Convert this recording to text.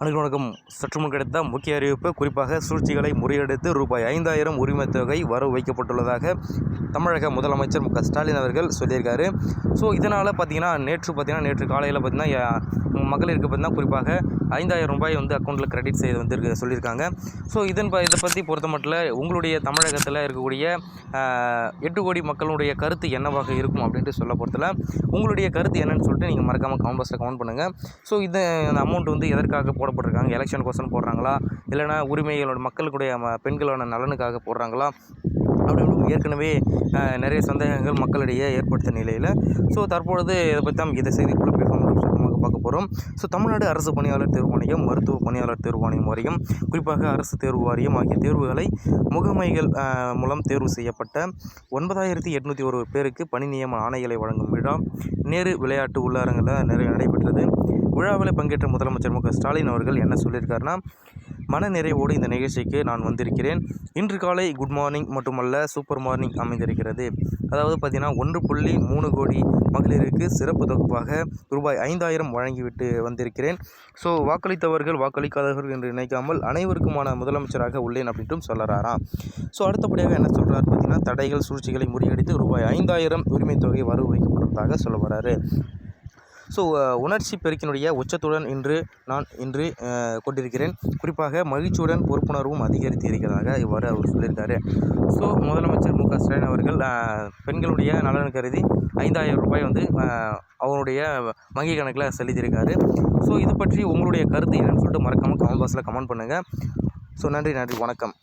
அனைவருக்கும் வணக்கம். சற்று முன் கிடைத்த முக்கிய அறிவிப்பு குறிப்பாக சூழ்ச்சிகளை முறியடித்து ரூபாய் ஐந்தாயிரம் உரிமைத் தொகை வரவு வைக்கப்பட்டுள்ளதாக தமிழக முதலமைச்சர் மு க ஸ்டாலின் அவர்கள் சொல்லியிருக்காரு. ஸோ இதனால் பார்த்தீங்கன்னா நேற்று பார்த்திங்கன்னா நேற்று காலையில் பார்த்திங்கன்னா மகளிருக்கு பார்த்திங்கன்னா குறிப்பாக ஐந்தாயிரம் ரூபாய் வந்து அக்கௌண்ட்டில் கிரெடிட் செய்து வந்துருக்கு சொல்லியிருக்காங்க. ஸோ இதன் ப இதை பற்றி பொறுத்த மட்டும் உங்களுடைய தமிழகத்தில் இருக்கக்கூடிய எட்டு கோடி மக்களுடைய கருத்து என்னவாக இருக்கும் அப்படின்ட்டு சொல்ல பொறுத்தல உங்களுடைய கருத்து என்னன்னு சொல்லிட்டு நீங்கள் மறக்காமல் கமெண்ட் பாக்ஸில் கமெண்ட் பண்ணுங்கள் ஸோ இது அந்த அமௌண்ட் வந்து எதற்காக போடப்பட்டிருக்காங்க. எலெக்ஷன் கோசம் போடுறாங்களா? இல்லைனா உரிமைகளோட மக்களுக்குடைய பெண்களோட நலனுக்காக போடுறாங்களா? அப்படின்னு ஏற்கனவே நிறைய சந்தேகங்கள் மக்களிடையே ஏற்படுத்த நிலையில். ஸோ தற்பொழுது இதை பற்றி தான் இதை செய்திக்குள்ள பிளாட்ஃபார்ம் சுத்தமாக பார்க்க போகிறோம் ஸோ தமிழ்நாடு அரசு பணியாளர் தேர்வு வாரியம் மருத்துவ பணியாளர் தேர்வு வாரியம் வாரியம் குறிப்பாக அரசு தேர்வு வாரியம் ஆகிய தேர்வுகளை முகமைகள் மூலம் தேர்வு செய்யப்பட்ட ஒன்பதாயிரத்தி எட்நூற்றி ஒரு பேருக்கு பணி நியமன ஆணைகளை வழங்கும் விழா. நேரு விளையாட்டு உள்ளரங்கில் நிறைய நடைபெற்றது. விழாவில் பங்கேற்ற முதலமைச்சர் மு ஸ்டாலின் அவர்கள் என்ன சொல்லியிருக்காருன்னா மன நிறைவோடு இந்த நிகழ்ச்சிக்கு நான் வந்திருக்கிறேன். இன்று காலை குட் மார்னிங் மட்டுமல்ல சூப்பர் மார்னிங் அமைந்திருக்கிறது. அதாவது பார்த்தீங்கன்னா ஒன்று புள்ளி மூணு கோடி மகளிருக்கு சிறப்பு தொகுப்பாக ரூபாய் ஐந்தாயிரம் வழங்கிவிட்டு வந்திருக்கிறேன். ஸோ வாக்களித்தவர்கள் வாக்களிக்காதவர்கள் என்று நினைக்காமல் அனைவருக்குமான முதலமைச்சராக உள்ளேன் அப்படின்ட்டும் சொல்லறாராம். ஸோ அடுத்தபடியாக என்ன சொல்கிறார் பார்த்தீங்கன்னா தடைகள் சூழ்ச்சிகளை முறியடித்து ரூபாய் ஐந்தாயிரம் உரிமைத் தொகை வரவு வைக்கப்படுவதாக சொல்ல வராரு. ஸோ உணர்ச்சி பெருக்கினுடைய உச்சத்துடன் இன்று நான் இன்று கொண்டிருக்கிறேன். குறிப்பாக மகிழ்ச்சியுடன் பொறுப்புணர்வும் அதிகரித்து இருக்கிறதாக இவ்வாறு அவர் சொல்லியிருக்காரு. ஸோ முதலமைச்சர் மு க ஸ்டாலின் அவர்கள் பெண்களுடைய நலன் கருதி ஐந்தாயிரம் ரூபாய் வந்து அவருடைய வங்கி கணக்கில் செலுத்தியிருக்காரு. ஸோ இது பற்றி உங்களுடைய கருத்து என்னன்னு சொல்லிட்டு மறக்காமல் கமெண்ட் பாக்ஸில் கமெண்ட் பண்ணுங்கள் ஸோ நன்றி நன்றி வணக்கம்.